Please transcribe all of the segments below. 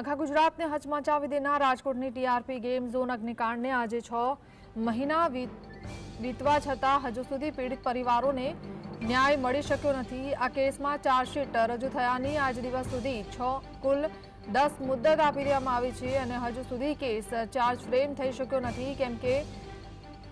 આખા ગુજરાતને હચમચાવી દેનાર રાજકોટની ટીઆરપી ગેમ ઝોન અગ્નિકાંડને આજે છ મહિના વીત- વીતવા છતાં હજુ સુધી પીડિત પરિવારોને ન્યાય મળી શક્યો નથી. આ કેસમાં ચાર્જશીટ રજૂ થયાની આજ દિવસ સુધી છ કુલ દસ મુદ્દત આપી દેવામાં આવી છે અને હજુ સુધી કેસ ચાર્જ ફ્રેમ થઈ શક્યો નથી. કેમ કે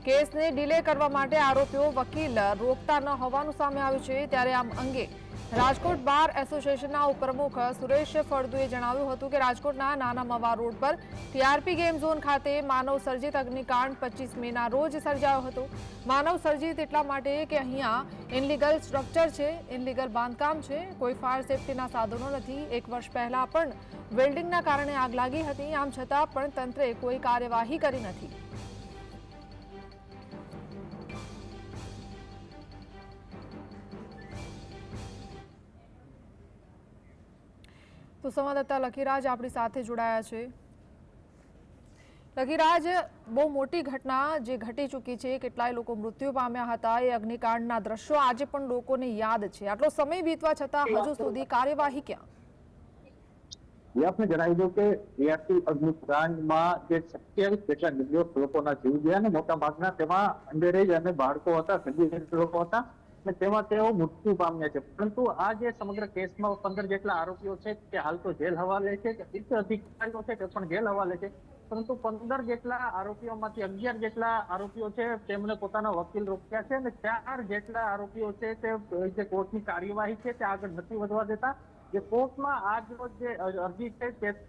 કેસને ડિલે કરવા માટે આરોપીઓ વકીલ રોકતા ન હોવાનું સામે આવ્યું છે ત્યારે આમ અંગે રાજકોટ બાર એસોસિએશનના ઉપપ્રમુખ સુરેશ ફળદુએ જણાવ્યું હતું કે રાજકોટના નાના મવા રોડ પર ટીઆરપી ગેમ ઝોન ખાતે માનવ સર્જિત અગ્નિકાંડ પચીસ મેના રોજ સર્જાયો હતો. માનવ સર્જિત એટલા માટે કે અહીંયા ઇનલીગલ સ્ટ્રક્ચર છે, ઇનલીગલ બાંધકામ છે, કોઈ ફાયર સેફટીના સાધનો નથી. એક વર્ષ પહેલાં પણ વેલ્ડિંગના કારણે આગ લાગી હતી. આમ છતાં પણ તંત્રે કોઈ કાર્યવાહી કરી નથી. તો સંવાદદાતા લખીરાજ આપણી સાથે જોડાયા છે. લકીરાજ બહુ મોટી ઘટના જે ઘટી ચૂકી છે, કેટલાય લોકો મૃત્યુ પામ્યા હતા, એ અગ્નિકાંડના દ્રશ્યો આજે પણ લોકોને યાદ છે. આટલો સમય વીતવા છતાં હજુ સુધી કાર્યવાહી ક્યાં? આપને જણાવી દઉં કે એઆરટી અગ્નિકાંડમાં જે સત્યાવીસ જેટલા નિર્દોષ લોકોના જીવ ગયા ને મોટા ભાગના તેમાં અંડરેજ અને બાળકો હતા સજીવ લોકો હતા. અને તેમાં તેઓ મૃત્યુ પામ્યા છે. પરંતુ આ જે સમગ્ર કેસમાં પંદર જેટલા આરોપીઓ છે તે હાલ તો જેલ હવાલે છે કે અધિકારીઓ છે તે પણ જેલ હવાલે છે, પરંતુ પંદર જેટલા આરોપીઓમાંથી અગિયાર જેટલા આરોપીઓ છે તેમણે પોતાના વકીલ રોક્યા છે અને ચાર જેટલા આરોપીઓ છે તે જે કોર્ટની કાર્યવાહી છે તે આગળ નથી વધવા દેતા. જે કોર્ટમાં આજ રોજ જે અરજી છે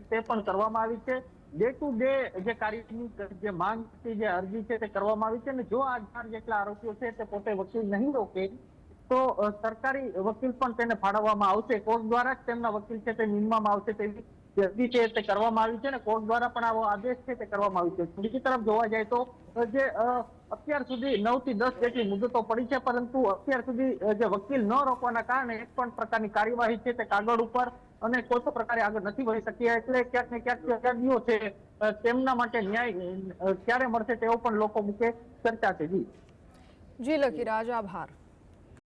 તે પણ કરવામાં આવી છે. ડે ટુ ડે જે કાર્યની જે માંગ જે અરજી છે તે કરવામાં આવી છે અને જો આ ચાર જેટલા આરોપીઓ છે તે પોતે વકીલ નહીં રોકે, તો સરકારી વકીલ પણ તેને ફાળવવામાં આવશે. કોર્ટ દ્વારા જ તેમના વકીલ છે તે નિમવામાં આવશે તેવી જે અરજી છે તે કરવામાં આવી છે અને કોર્ટ દ્વારા પણ આવો આદેશ છે તે કરવામાં આવ્યો છે. બીજી તરફ જોવા જાય તો જે અત્યાર સુધી નવથી દસ જેટલી મુદતો પડી છે, પરંતુ અત્યાર સુધી જે વકીલ ન રોકવાના કારણે એક પણ પ્રકારની કાર્યવાહી છે તે કાગળ ઉપર અને કોઈ પણ પ્રકારે આગળ નથી વધી શકી એટલે ક્યાંક ને ક્યાંક જે છે તેમના માટે ન્યાય ક્યારે મળશે તેવો પણ લોકો મૂકે ચર્ચા છે. જી. જી લખીરાજ આભાર.